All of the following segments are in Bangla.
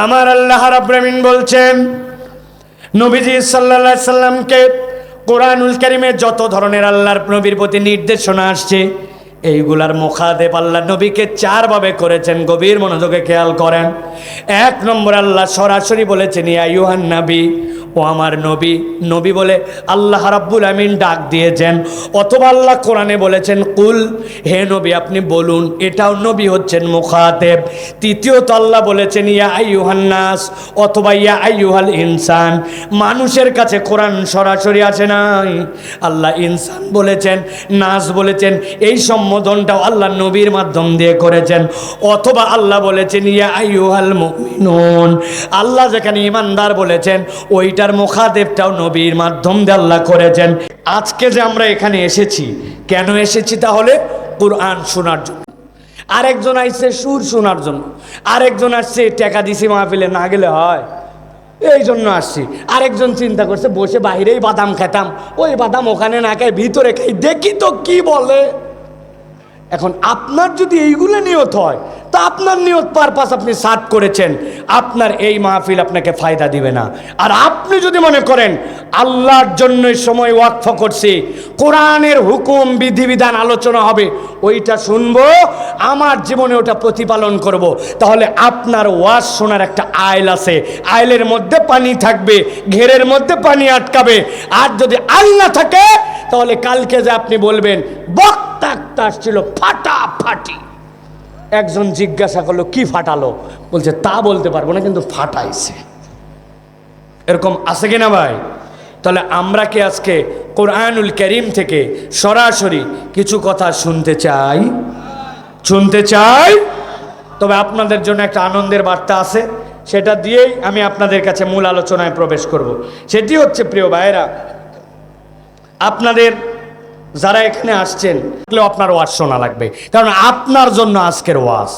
আমার আল্লাহ রাব্রামিন বলছেন, নবীজি সাল্লা সাল্লামকে কোরআনুল করিমে যত ধরনের আল্লাহর নবীর প্রতি নির্দেশনা আসছে, এইগুলার মুখাদেব আল্লাহ নবীকে চারভাবে করেছেন। গভীর মনোযোগে খেয়াল করেন। এক নম্বর আল্লাহ সরাসরি বলেছেন, ইয়া ইউহান নবী ও আমার নবী। নবী বলে, আল্লাহ রাব্বুল আমিন ডাক দিয়েছেন, অথবা আল্লাহ কোরআনে বলেছেন, কুল, হে নবী, আপনি বলুন, এটাও নবী হচ্ছেন মুখাতেব তৃতীয়ত আল্লাহ বলেছেন, ইয়া আইয়ুহান্নাস অথবা ইয়া আইয়ুহাল ইনসান। মানুষের কাছে কোরআন সরাসরি আসে নাই। আল্লাহ ইনসান বলেছেন, নাস বলেছেন, এই সম্বোধনটাও আল্লাহ নবীর মাধ্যম দিয়ে করেছেন। অথবা আল্লাহ বলেছেন, ইয়া আইয়ুহাল মুমিনুন। আল্লাহ যেখানে ইমানদার বলেছেন ওইটার মুখাদেবটাও নবীর মাধ্যম দিয়ে আল্লাহ করেছেন। আজকে যে আমরা এখানে এসেছি, কেন এসেছি তাহলে? কোরআন শোনার জন্য। আরেকজন আসছে সুর শোনার জন্য। আরেকজন আসছে, টাকা দিছি মাহফিলে, না গেলে হয়। এই জন্য আসছি। আরেকজন চিন্তা করছে, বসে বাইরেই বাদাম খেতাম। ওই বাদাম ওখানে না খাই ভিতরে খাই দেখি তো কি বলে। এখন আপনার যদি এইগুলো নিয়ত হয় তা আপনার নিয়ত পারপাস আপনি সার্ট করেছেন, আপনার এই মাহফিল আপনাকে ফায়দা দিবে না। আর আপনি যদি মনে করেন, আল্লাহর জন্য সময় ওয়াকফ করছি, কোরআনের হুকুম, বিধিবিধান আলোচনা হবে, ওইটা শুনব, আমার জীবনে ওটা প্রতিপালন করব। তাহলে আপনার ওয়াজ শোনার একটা আইল আছে। আইলের মধ্যে পানি থাকবে, ঘেরের মধ্যে পানি আটকাবে। আর যদি আইল না থাকে, তাহলে কালকে যে আপনি বলবেন বক্তা আসছিল ফাটাফাটি। একজন জিজ্ঞাসা করল, কি ফাটালো? বলছে, তা বলতে পারব না, কিন্তু ফাটাইছে। এরকম আছে কিনা ভাই? তাহলে আমরা কি আজকে কোরআনুল করিম থেকে সরাসরি কিছু কথা শুনতে চাই? শুনতে চাই? তবে আপনাদের জন্য একটা আনন্দের বার্তা আছে, সেটা দিয়েই আমি আপনাদের কাছে মূল আলোচনায় প্রবেশ করব। সেটি হচ্ছে, প্রিয় ভাইয়েরা, আপনাদের যারা এখানে আসছেন আপনার ওয়াজ শোনা লাগবে। কারণ আপনার জন্য আজকের ওয়াজ।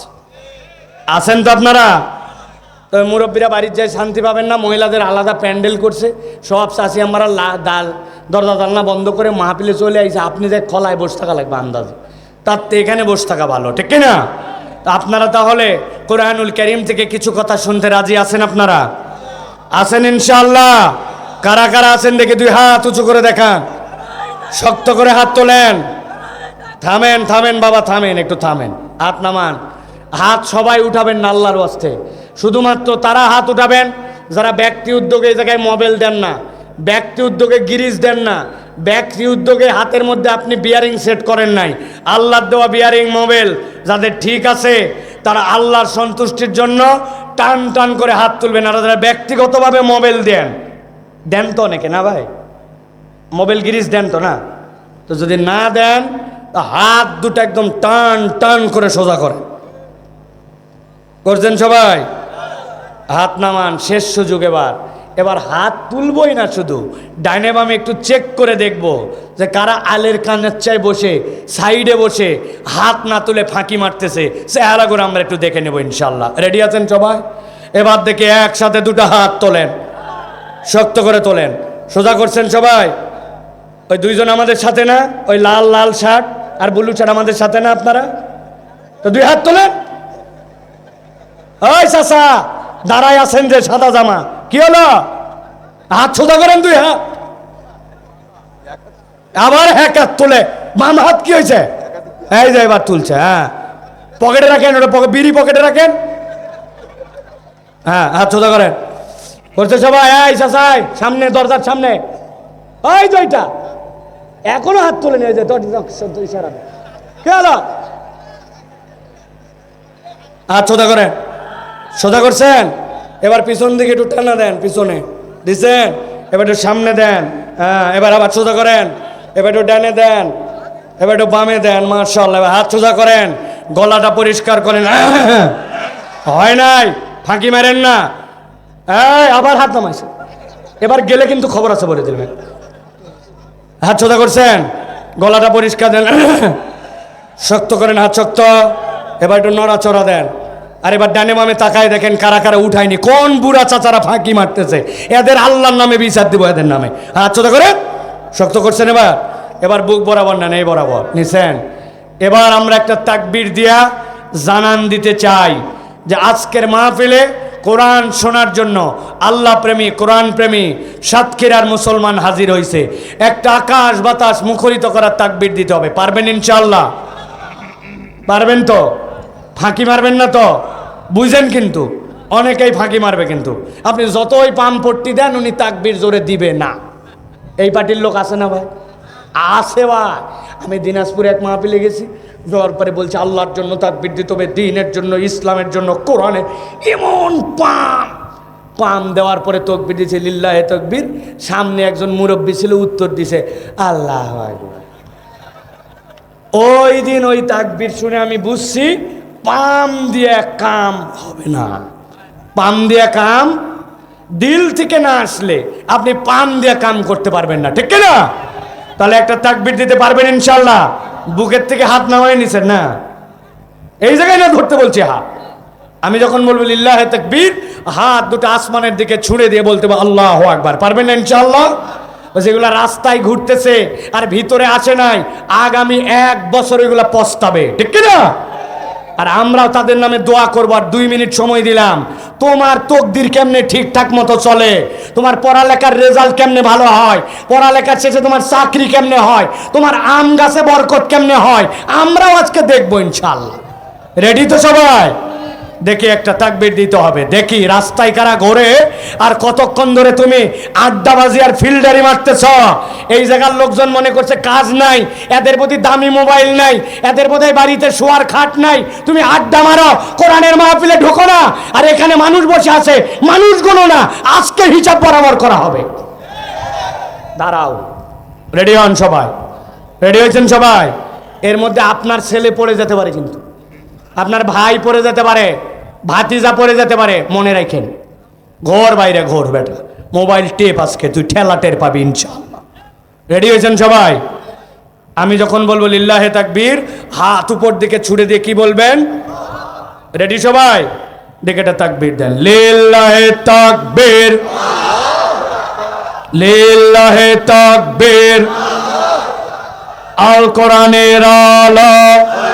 আছেন তো আপনারা? তবে মুরব্বীরা বাড়ির যায় শান্তি পাবেন না, মহিলাদের আলাদা প্যান্ডেল করছে। সব চাষি আমরা দাল, দরজা, জানলা বন্ধ করে মাহফিলে চলে আইছে। আপনি যে খলায় বসে থাকা লাগবে আন্দাজ। তার তো এখানে বসে থাকা ভালো, ঠিক না আপনারা তাহলে কোরআনুল করিম থেকে কিছু কথা শুনতে রাজি আছেন আপনারা? আছেন ইনশাল্লাহ কারা কারা আছেন দেখে দুই হাত উঁচু করে দেখান। শক্ত করে হাত তোলেন। থামেন থামেন বাবা, থামেন, একটু থামেন। হাত নামান। হাত সবাই উঠাবেন না আল্লাহর শুধুমাত্র তারা হাত উঠাবেন, যারা ব্যক্তি উদ্যোগে এই জায়গায় মোবাইল দেন না, ব্যক্তি উদ্যোগে গিরিজ দেন না, ব্যক্তি উদ্যোগে হাতের মধ্যে আপনি বিয়ারিং সেট করেন নাই। আল্লাহর দেওয়া বিয়ারিং মোবাইল যাদের ঠিক আছে, তারা আল্লাহর সন্তুষ্টির জন্য টান টান করে হাত তুলবেন। আর যারা ব্যক্তিগতভাবে মোবাইল দেন দেন তো অনেকে, না ভাই? মোবাইল গিরিজ দেন তো না? তো যদি না দেন হাত দুটো একদম টান টান করে সোজা করেন। করছেন সবাই? হাত নামান, শেষ সুযোগ এবার। এবার হাত তুলবই না শুধু। ডাইনে বামে একটু চেক করে দেখব যে কারা আলের কানের চায় বসে, সাইডে বসে, হাত না তুলে ফাঁকি মারতেছে। চেহারা করে আমরা একটু দেখে নেব ইনশাল্লাহ। রেডি আছেন সবাই? এবার দেখে একসাথে দুটো হাত তোলেন। শক্ত করে তোলেন। সোজা করছেন সবাই? ওই দুইজন আমাদের সাথে না, ওই লাল লাল শার্ট আর ব্লু শার্ট আমাদের সাথে না আপনারা? তো দুই হাত তোলেন। ওই চাচা দাঁড়াই আছেন যে সাদা জামা। কি হলো? হাত সোজা করেন দুই হাত। আবার এক হাত তোলে। বাম হাত কি হয়েছে? এই যে এবার তুলছে হ্যাঁ। পকেটে রাখেন, ওটা বিড়ি পকেটে রাখেন। হ্যাঁ হাত সোজা করেন। করছে সবাই, এই চাচাই, সামনে, দরজার সামনে। ওই ওইটা। এখনও হাত তুলে নিয়ে যায় হাত সোজা করেন। সোজা করছেন? এবার পিছন দিকে একটু টানা দেন পিছনে। দিছেন এবার একটু সামনে দেন। হ্যাঁ এবার আবার সোজা করেন। এবার একটু ডানে দেন। এবার একটু বামে দেন মার্শাল্লাহ এবার হাত সোজা করেন। গলাটা পরিষ্কার করেন। হয় নাই, ফাঁকি মারেন না। আবার হাত নামাইছে। এবার গেলে কিন্তু খবর আছে বলে দিবেন। হাত সোজা করছেন? গলাটা পরিষ্কার দেন। শক্ত করেন, হাত শক্ত। এবার একটু নড়াচড়া দেন। আর এবার ডানে মামে তাকায় দেখেন কারা কারা উঠায়নি কোন বুড়া চাচারা ফাঁকি মারতেছে। এদের আল্লাহর নামে বিচার দিব এদের নামে। হাত করে। শক্ত করছেন এবার। এবার বুক বরাবর না এই বরাবর। নিছেন। এবার আমরা একটা তাকবির দিয়া জানান দিতে চাই যে আজকের মাহফিলে কোরআন শোনার জন্য আল্লাহ প্রেমী, কোরআন প্রেমী সাতক্ষীরার মুসলমান হাজির হয়েছে একটা আকাশ বাতাস মুখরিত করার তাকবির দিতে হবে। পারবেন ইনশাআল্লাহ? পারবেন তো? ফাঁকি মারবেন না তো? বুঝেন কিন্তু, অনেকেই ফাঁকি মারবে কিন্তু। আপনি যতই পাম পট্টি দেন, উনি তাকবির জোরে দিবে না। এই পার্টির লোক আছে না ভাই? আছে ভাই। আমি দিনাজপুরে এক মাহফিলে গেছি। যাওয়ার পরে বলছে, আল্লাহর জন্য তাকবির দিতে হবে, দিনের জন্য, ইসলামের জন্য, কোরআনে এমন পাম। পাম দেওয়ার পরে তকবির দিয়েছে লিল্লাহে তকবির। সামনে একজন মুরব্বী ছিল, উত্তর দিছে, আল্লাহ ওই দিন ওই তাকবির শুনে আমি বুঝছি, পাম দিয়ে কাম হবে না। পাম দিয়ে কাম দিল থেকে না আসলে আপনি পাম দিয়ে কাম করতে পারবেন না, ঠিক না তাহলে একটা তাকবির দিতে পারবেন ইনশাল্লাহ বুকের থেকে হাত নামাই নিছেন না। এই জায়গায় না ধরতে বলছি, হা। আমি যখন বলব, লিল্লাহ তাকবীর হাত দুটো আসমানের দিকে ছুঁড়ে দিয়ে বলতে আল্লাহ আকবার পারবেন না, ইনশাআল্লাহ? যেগুলো রাস্তায় ঘুরতেছে আর ভিতরে আসে নাই, আগামী এক বছর এগুলা পস্তাবে। ঠিক কি না আর আমরাও তাদের নামে দোয়া করবার দুই মিনিট সময় দিলাম। তোমার তকদির কেমনে ঠিকঠাক মতো চলে? তোমার পড়ালেখার রেজাল্ট কেমনে ভালো হয়? পড়ালেখার শেষে তোমার চাকরি কেমনে হয়? তোমার আম গাছে বরকত কেমনে হয়? আমরাও আজকে দেখব ইনশাল্লাহ রেডি তো সবাই? দেখি একটা তাকবির দিতে হবে। দেখি, রাস্তায় কারা ঘোরে আর কতক্ষণ ধরে তুমি আড্ডাবাজি আর ফিল্ডারি মারতেছ? এই জায়গার লোকজন মনে করছে কাজ নাই, এদের প্রতি দামি মোবাইল নাই, এদের বোধহয় বাড়িতে শোয়ার খাট নাই। তুমি আড্ডা মারো, কোরআনের মাহফিলে ঢোকো না, আর এখানে মানুষ বসে আছে, মানুষ গোনো না, আজকে হিসাব বরাবর করা হবে। দাঁড়াও, রেডি হন সবাই। রেডি হয়েছেন সবাই? এর মধ্যে আপনার ছেলে পড়ে যেতে পারে কিন্তু। আপনার ভাই পড়ে যেতে পারে, ভাতিজা পড়ে যেতে পারে, মনে রাখেন। ঘর বাইরে ঘোর, বেটা। মোবাইল টেপ আজকে, তুই ঠেলা টের পাবি, ইনশাআল্লাহ। রেডি হয়েছেন সবাই? আমি যখন বলব লিল্লাহে তাকবীর, হাত উপর দিকে ছুড়ে দিয়ে কি বলবেন? রেডি সবাই? এটা তাকবীর দেন। লিল্লাহে তাকবীর। লিল্লাহে তাকবীর। আল কোরআনের আলো।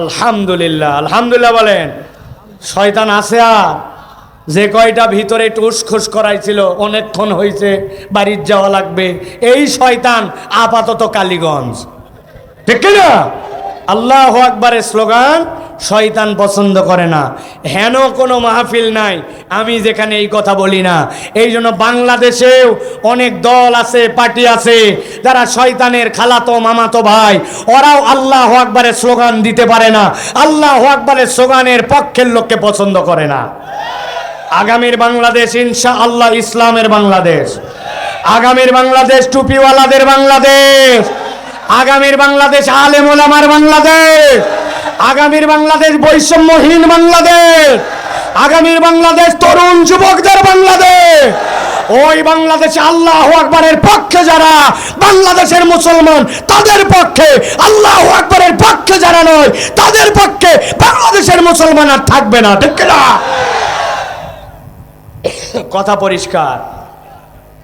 আলহামদুলিল্লাহ। আলহামদুলিল্লাহ বলেন, শয়তান আছে আর? যে কয়টা ভিতরে টুসখুস করাইছিল, অনেকক্ষণ হয়েছে বাড়ির যাওয়া লাগবে। এই শয়তান আপাতত কালীগঞ্জ। ঠিক না আল্লাহ আকবারের স্লোগান শয়তান পছন্দ করে না। হেন কোনো মাহফিল নাই, আমি যেখানে এই কথা বলি না। এই জন্য বাংলাদেশেও অনেক দল আছে, পার্টি আছে, যারা শয়তানের খালাতো মামাতো ভাই, ওরাও আল্লাহ আকবারের স্লোগান দিতে পারে না। আল্লাহ আকবারের স্লোগানের পক্ষের লোককে পছন্দ করে না। আগামীর বাংলাদেশ ইনশা আল্লাহ ইসলামের বাংলাদেশ। আগামীর বাংলাদেশ টুপিওয়ালাদের বাংলাদেশ। আগামীর বাংলাদেশ আলেম ওলামার বাংলাদেশ। আগামীর বাংলাদেশ বৈষম্যহীন বাংলাদেশ। আগামীর বাংলাদেশ তরুণ যুবকদের বাংলাদেশ। ওই বাংলাদেশে আল্লাহ আকবরের পক্ষে যারা, বাংলাদেশের মুসলমান, তাদের পক্ষে, আল্লাহ আকবরের পক্ষে যারা নয়, তাদের পক্ষে বাংলাদেশের মুসলমান আর থাকবে না, ঠিক না কথা পরিষ্কার।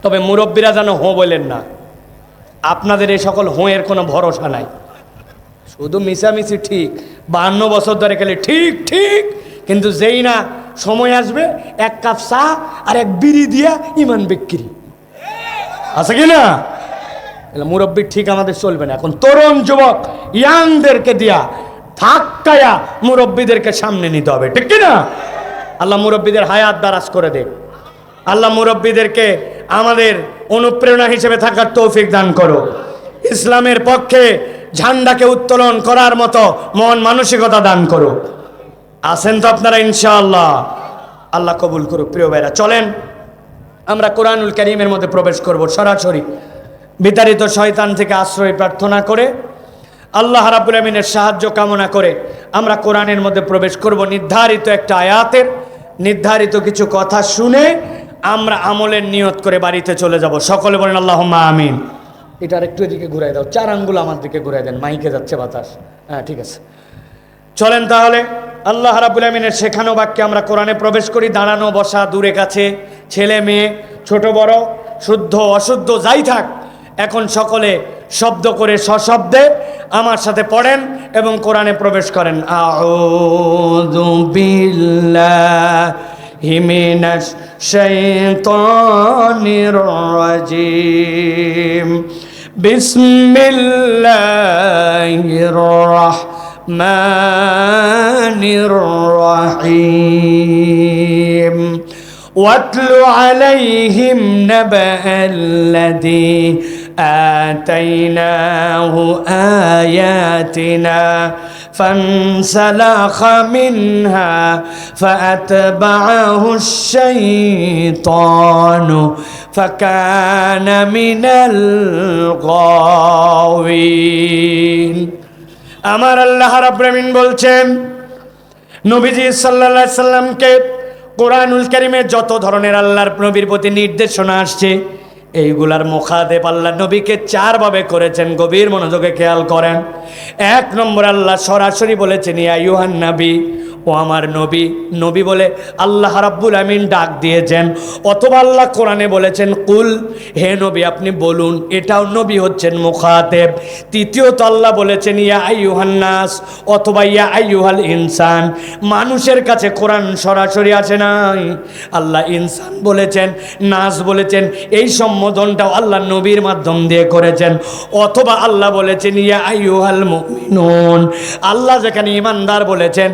তবে মুরব্বীরা যেন হো বলেন না। আপনাদের এই সকল হোঁয়ের কোনো ভরসা নাই। শুধু মিশামিশি ঠিক বান্ন বছর ধরে গেলে ঠিক ঠিক, কিন্তু যেই না সময় আসবে, এক কাপ চা আর এক বিড়ি দিয়া ইমান বিক্রি। আছে কি না? মুরব্বী, ঠিক আমাদের চলবে না। এখন তরুণ যুবক, ইয়াংদেরকে দিয়া থাক্কায়া মুরব্বীদেরকে সামনে নিতে হবে, ঠিক না? আল্লাহ মুরব্বীদের হায়াত দারাজ করে দে। আল্লাহ মুরব্বীদেরকে আমাদের অনুপ্রেরণা হিসেবে থাকার তৌফিক দান করো। ইসলামের পক্ষে ঝান্ডাকে উত্তোলন করার মতো মন মানসিকতা দান করো আছেন তো আপনারা, ইনশাআল্লাহ। আল্লাহ কবুল করুক, প্রিয় ভাইরা। চলেন, আমরা কোরআনুল করিমের মধ্যে প্রবেশ করব সরাসরি। বিতাড়িত শয়তান থেকে আশ্রয় প্রার্থনা করে, আল্লাহ রাবুল আমিনের সাহায্য কামনা করে আমরা কোরআনের মধ্যে প্রবেশ করব। নির্ধারিত একটা আয়াতের নির্ধারিত কিছু কথা শুনে আমরা আমলের নিয়ত করে বাড়িতে চলে যাব। সকলে বলেন আল্লাহ আমিন। এটার একটু এদিকে ঘুরাই দাও। চার আঙ্গুল আমার দিকে ঘুরাই দেন, মাইকে যাচ্ছে বাতাস। হ্যাঁ ঠিক আছে। চলেন তাহলে, আল্লাহ রাবুল আমিনের শেখানো বাক্যে আমরা কোরআনে প্রবেশ করি, দাঁড়ানো, বসা, দূরে, কাছে, ছেলে, মেয়ে, ছোট, বড়, শুদ্ধ, অশুদ্ধ, যাই থাক, এখন সকলে শব্দ করে সশব্দে আমার সাথে পড়েন এবং কোরআনে প্রবেশ করেন। আউযু বিল্লাহি মিনাশ শাইতানির بسم الله الرحمن الرحيم. واتل عليهم نبأ الذي آتيناه آياتنا فانسلخ منها فأتبعه الشيطان فكان من الغاوين আমার আল্লাহ রাব্রামিন বলছেন নবীজি সাল্লাল্লাহু আলাইহি সাল্লামকে কোরআনুল কারিমে যত ধরনের আল্লাহর নবীর প্রতি নির্দেশনা আসছে এইগুলার মুখাদে আল্লাহ নবীকে চারভাবে করেছেন, গভীর মনোযোগে খেয়াল করেন। এক নম্বর আল্লাহ সরাসরি বলেছেন, ইয়া ইউহান নবী ও আমার নবী। নবী বলে, আল্লাহ রাব্বুল আমিন ডাক দিয়েছেন, অথবা আল্লাহ কোরআনে বলেছেন, কুল, হে নবী, আপনি বলুন। এটাও নবী হচ্ছেন মুখাতেব। তৃতীয়ত আল্লাহ বলেছেন, ইয়া আইয়ুহান্নাস অথবা, ইয়া আইয়ুহাল ইনসান। মানুষের কাছে কোরআন সরাসরি আছে নাই। আল্লাহ ইনসান বলেছেন, নাস বলেছেন, এই সম্বোধনটাও আল্লাহ নবীর মাধ্যম দিয়ে করেছেন। অথবা আল্লাহ বলেছেন, ইয়া আইয়ুহাল মুমিনুন। আল্লাহ যেখানে ইমানদার বলেছেন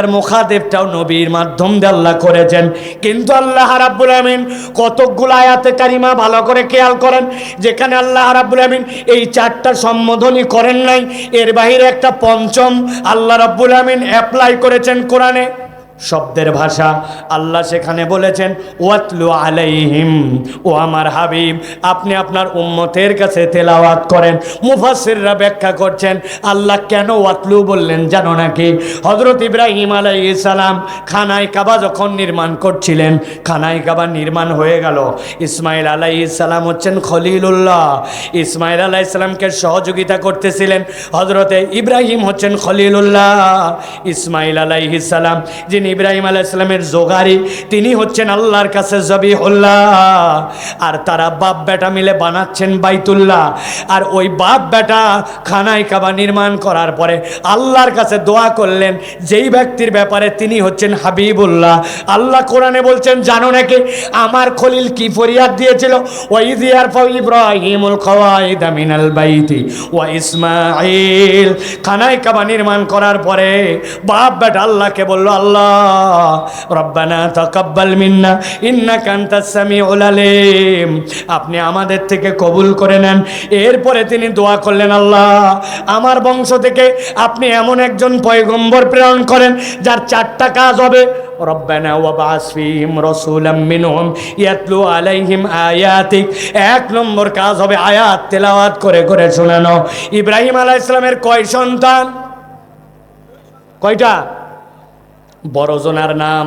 ওইটার মুখাদেবটাও নবীর মাধ্যম দিয়ে আল্লাহ করেছেন। কিন্তু আল্লাহ রাব্বুল আমিন কতকগুলো আয়াতে কারিমা ভালো করে খেয়াল করেন, যেখানে আল্লাহ রাব্বুল আমিন এই চারটা সম্বোধনই করেন নাই। এর বাহিরে একটা পঞ্চম আল্লাহ রাব্বুল আমিন অ্যাপ্লাই করেছেন কোরআনে। শব্দের ভাষা। আল্লাহ সেখানে বলেছেন, ওয়াতলু আলাইহিম ও আমার হাবিব, আপনি আপনার উম্মতের কাছে তেলাওয়াত করেন। মুফাসসিররা ব্যাখ্যা করছেন, আল্লাহ কেন ওয়াতলু বললেন জানো নাকি? হযরত ইব্রাহিম সালাম খানায় কাবা যখন নির্মাণ করছিলেন, খানায় কাবা নির্মাণ হয়ে গেল। ইসমাইল সালাম হচ্ছেন খলিলুল্লাহ। ইসমাইল আলাইহিস সালামকে সহযোগিতা করতেছিলেন হযরতে ইব্রাহিম হচ্ছেন খলিলুল্লাহ। ইসমাইল সালাম, যিনি ইব্রাহিম আলাইসালামের জোগারি, তিনি হচ্ছেন আল্লাহর কাছে জবিহুল্লাহ। আর তারা বাপ বেটা মিলে বানাচ্ছেন বাইতুল্লাহ। আর ওই বাপ বেটা খানায় কাবা নির্মাণ করার পরে আল্লাহর কাছে দোয়া করলেন, যেই ব্যক্তির ব্যাপারে তিনি হচ্ছেন হাবিবুল্লাহ। আল্লাহ কোরআনে বলছেন, জানো নাকি আমার খলিল কি ফরিয়াদ দিয়েছিল? ওয়াইদ ইয়ারফাউ ইব্রাহিমুল কওয়াইদ মিনাল বাইতি ওয়া ইসমাঈল। খানায় কাবা নির্মাণ করার পরে বাপ বেটা আল্লাহকে বলল, আল্লাহ রব্বানা তাকাব্বাল মিন্না, ইন্নাকা আনতাস সামিউল আলিম। আপনি আমাদের থেকে কবুল করে নেন। এরপরে তিনি দোয়া করলেন, আল্লাহ, আমার বংশ থেকে আপনি এমন একজন পয়গম্বর প্রেরণ করেন, যার চারটা কাজ হবে। রব্বানা ওয়াবাস ফিহিম রাসূলাম মিনহুম ইয়াতলু আলাইহিম আয়াতিক। এক নম্বর কাজ হবে আয়াত তেলাওয়াত করে করে শোনানো। ইব্রাহিম আলাইহিস সালামের কয় সন্তান? কয়টা? বড় জনার নাম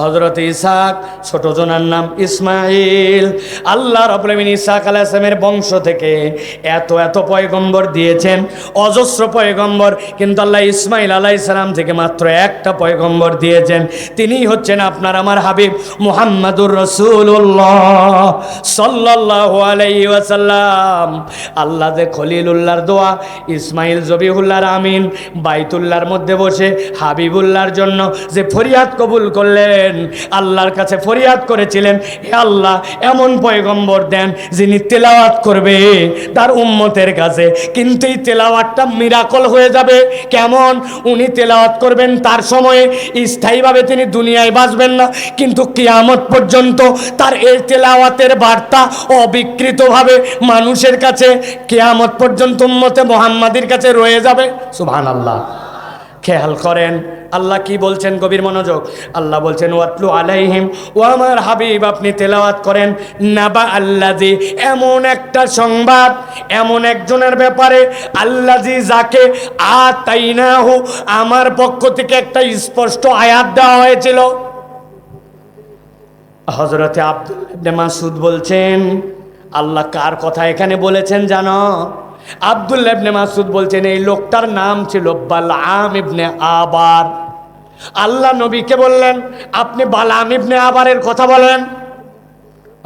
হজরত ইসাক, ছোট জনার নাম ইসমাইল আল্লাহ রবীন্দিন ইসাক আলাইসলামের বংশ থেকে এত এত পয়গম্বর দিয়েছেন, অজস্র পয়গম্বর, কিন্তু আল্লাহ ইসমাইল আলাইসালাম থেকে মাত্র একটা পয়গম্বর দিয়েছেন। তিনি হচ্ছেন আপনার আমার হাবিব মুহাম্মাদুর রসুল্লাহ সাল্লাহ আলাই ওয়াসাল্লাম। আল্লাহ যে খলিলুল্লাহর দোয়া ইসমাইল জবিহুল্লাহর আমিন, বাইতুল্লাহর মধ্যে বসে হাবিবুল্লাহর জন্য যে ফরিয়াদ কবুল করলেন আল্লাহর কাছে ফরিয়াদ করেছিলেন, হে আল্লাহ, এমন পয়গম্বর দেন যিনি তেলাওয়াত করবে তার উম্মতের কাছে। কিন্তু এই তেলাওয়াতটা মিরাকল হয়ে যাবে। কেমন? উনি তেলাওয়াত করবেন তার সময়ে। স্থায়ীভাবে তিনি দুনিয়ায় বাঁচবেন না। কিন্তু কিয়ামত পর্যন্ত তার এই তেলাওয়াতের বার্তা অবিকৃতভাবে মানুষের কাছে কেয়ামত পর্যন্ত উম্মতে মোহাম্মাদির কাছে রয়ে যাবে। সুবহানাল্লাহ। খেয়াল করেন আল্লাহ কি বলছেন গভীর মনোযোগ? আল্লাহ বলছেন, ওয়াতলু আলাইহিম, ও আমার হাবিব, আপনি তেলাওয়াত করেন। নাবা আল্লাজি এমন একটা সংবাদ, এমন একজনের ব্যাপারে আল্লাজি যাকে আতাইনাহু আমার পক্ষ থেকে একটা স্পষ্ট আয়াত দেওয়া হয়েছিল। হজরতে আব্দুল মাসুদ বলছেন, আল্লাহ কার কথা এখানে বলেছেন জানো? আব্দুল ইবনে মাসুদ বলছেন, এই লোকটার নাম ছিল বালাম ইবনে আবার। আল্লাহ নবীকে বললেন, আপনি বালাম ইবনে আবারের কথা বলেন।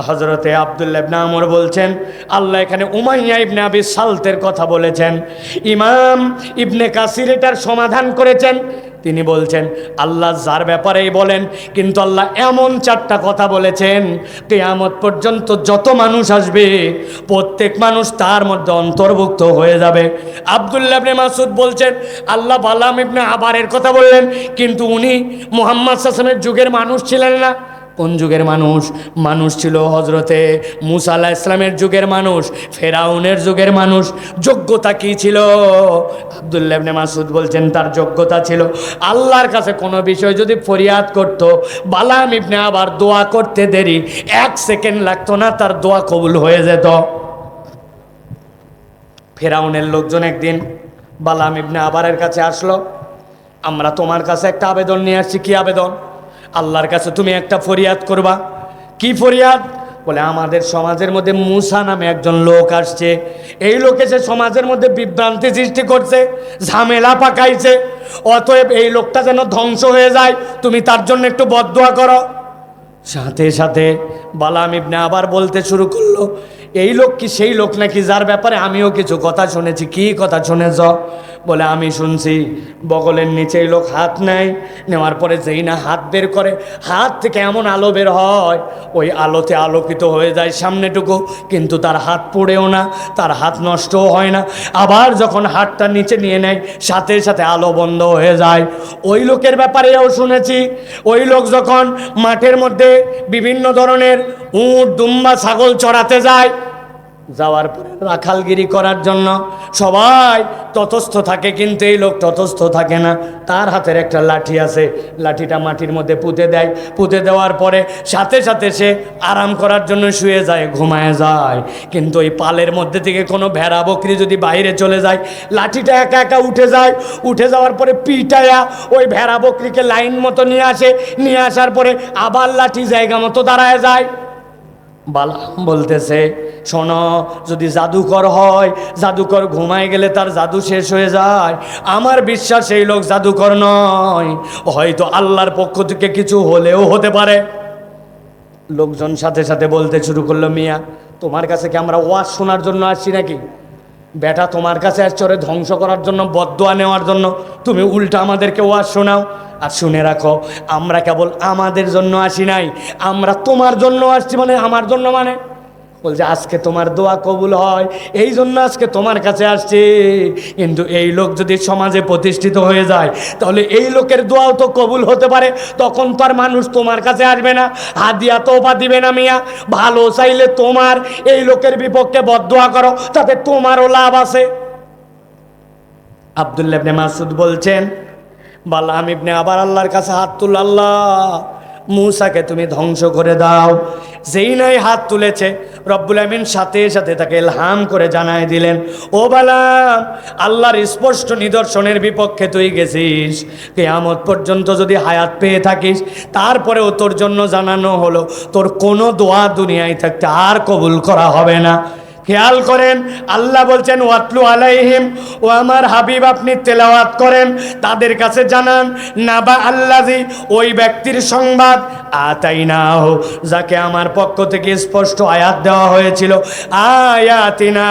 হজরতে আবদুল্লা ইবনে আমর বলছেন, আল্লাহ এখানে উমাইয়া ইবনে আবি সালতের কথা বলেছেন। ইমাম ইবনে কাসির এটার সমাধান করেছেন। তিনি বলছেন, আল্লাহ যার ব্যাপারেই বলেন, কিন্তু আল্লাহ এমন চারটা কথা বলেছেন, কেয়ামত পর্যন্ত যত মানুষ আসবে, প্রত্যেক মানুষ তার মধ্যে অন্তর্ভুক্ত হয়ে যাবে। আবদুল্লাহ ইবনে মাসুদ বলছেন, আল্লাহ বালাম ইবনে আবারের কথা বললেন, কিন্তু উনি মোহাম্মদ সাসমের যুগের মানুষ ছিলেন না। কোন যুগের মানুষ? মানুষ ছিল হজরতে মুসা আলাহ ইসলামের যুগের মানুষ, ফেরাউনের যুগের মানুষ। যোগ্যতা কি ছিল? আবদুল্লাহ ইবনে মাসুদ বলছেন, তার যোগ্যতা ছিল আল্লাহর কাছে কোনো বিষয় যদি ফরিয়াদ করত, বালাম ইবনে আবার দোয়া করতে দেরি, এক সেকেন্ড লাগতো না, তার দোয়া কবুল হয়ে যেত। ফেরাউনের লোকজন একদিন বালাম ইবনে আবারের কাছে আসলো, আমরা তোমার কাছে একটা আবেদন নিয়ে আসছি, কি আবেদন? আল্লাহর কাছে তুমি একটা ফরিয়াদ করবা। কি ফরিয়াদ? বলে, আমাদের সমাজের মধ্যে মুসা নামে একজন লোক আসছে। এই লোকে সে সমাজের মধ্যে বিভ্রান্তি সৃষ্টি করছে, ঝামেলা পাকাইছে, অতএব এই লোকটা যেন ধ্বংস হয়ে যায়, তুমি তার জন্য একটু বদদোয়া করো। সাথে সাথে বালাম ইবনে আবার বলতে শুরু করল, এই লোক কি সেই লোক নাকি যার ব্যাপারে আমিও কিছু কথা শুনেছি? কি কথা শুনেছ? বলে, আমি শুনছি, বগলের নিচে এই লোক হাত নেয়। নেওয়ার পরে যেই না হাত বের করে, হাত থেকে এমন আলো বের হয়, ওই আলোতে আলোকিত হয়ে যায় সামনেটুকু। কিন্তু তার হাত পড়েও না, তার হাত নষ্টও হয় না। আবার যখন হাতটা নিচে নিয়ে নেয়, সাথে সাথে আলো বন্ধ হয়ে যায়। ওই লোকের ব্যাপারেও শুনেছি, ওই লোক যখন মাঠের মধ্যে বিভিন্ন ধরনের উঁট, দুম্বা, ছাগল চড়াতে যায় যাওয়ার পরে রাখালগিরি করার জন্য। সবাই ততস্থ থাকে কিন্তু এই লোক ততস্থ থাকে না। তার হাতের একটা লাঠি আছে, লাঠিটা মাটির মধ্যে পুঁতে দেয়। পুঁতে দেওয়ার পরে সাথে সাথে সে আরাম করার জন্য শুয়ে যায়, ঘুমায় যায়। কিন্তু ওই পালের মধ্যে থেকে কোনো ভেড়া বকরি যদি বাইরে চলে যায়, লাঠিটা একা একা উঠে যায়। উঠে যাওয়ার পরে পিটায়া ওই ভেড়া বকরিকে লাইন মতো নিয়ে আসে। নিয়ে আসার পরে আবার লাঠি জায়গা মতো দাঁড়ায় যায়। বালাম বলতেছে, শোনো, যদি জাদুকর হয়, জাদুকর ঘুমায় গেলে তার জাদু শেষ হয়ে যায়। আমার বিশ্বাস সেই লোক জাদুকর নয়। হয়তো আল্লাহর পক্ষ থেকে কিছু হলেও হতে পারে। লোকজন সাথে সাথে বলতে শুরু করল, মিয়া, তোমার কাছে কি আমরা ওয়াজ শোনার জন্য আসছি নাকি? বেটা, তোমার কাছে আর চরে ধ্বংস করার জন্য বদোয়া নেওয়ার জন্য তুমি উল্টা আমাদেরকে আর শোনাও। আর শুনে রাখো, আমরা কেবল আমাদের জন্য আসি নাই, আমরা তোমার জন্য আসছি মানে আমার জন্য মানে। বলছে, আজকে তোমার দোয়া কবুল হয়, এই জন্য আজকে তোমার কাছে আসছে। কিন্তু এই লোক যদি সমাজে প্রতিষ্ঠিত হয়ে যায়, তাহলে এই লোকের দোয়াও তো কবুল হতে পারে। তখন তো আর মানুষ তোমার কাছে আসবে না। হাদিয়া তো তোপা দিবে না মিয়া। ভালো চাইলে তোমার, এই লোকের বিপক্ষে বদোয়া করো, তাতে তোমারও লাভ আছে। আবদুল্লাহ ইবনে মাসুদ বলছেন বালাম ইবনে আবার আল্লাহর কাছে হাত তুল আল্লাহ। মূসাকে তুমি ধ্বংস করে দাও। যেই নাই হাত তুলেছে, রব্বুল আমিন সাথে সাথে তাকে এলহাম করে জানায় দিলেন, ও বালাম আল্লাহর স্পষ্ট নিদর্শনের বিপক্ষে তুই গেছিস। কেয়ামত পর্যন্ত যদি হায়াত পেয়ে থাকিস, তারপরেও তোর জন্য জানানো হলো, তোর কোনো দোয়া দুনিয়ায় থাকতে আর কবুল করা হবে না। খেয়াল করেন, আল্লাহ বলছেন, ওয়াতলু আলাইহিম ও আমার হাবিব, আপনি তেলাওয়াত করেন, তাদের কাছে জানান, নাবা আল্লাজি ওই ব্যক্তির সংবাদ আতাই না হো যাকে আমার পক্ষ থেকে স্পষ্ট আয়াত দেওয়া হয়েছিল, আয়াতিনা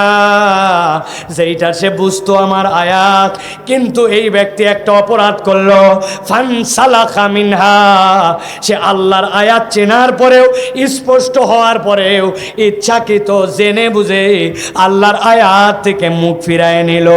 যেইটা সে বুঝতো আমার আয়াত, কিন্তু এই ব্যক্তি একটা অপরাধ করল ফানসালাখা মিনহা সে আল্লাহর আয়াত চেনার পরেও, স্পষ্ট হওয়ার পরেও, ইচ্ছাকৃত, জেনে বুঝে আল্লাহর আয়াত থেকে মুখ ফিরায় নিল।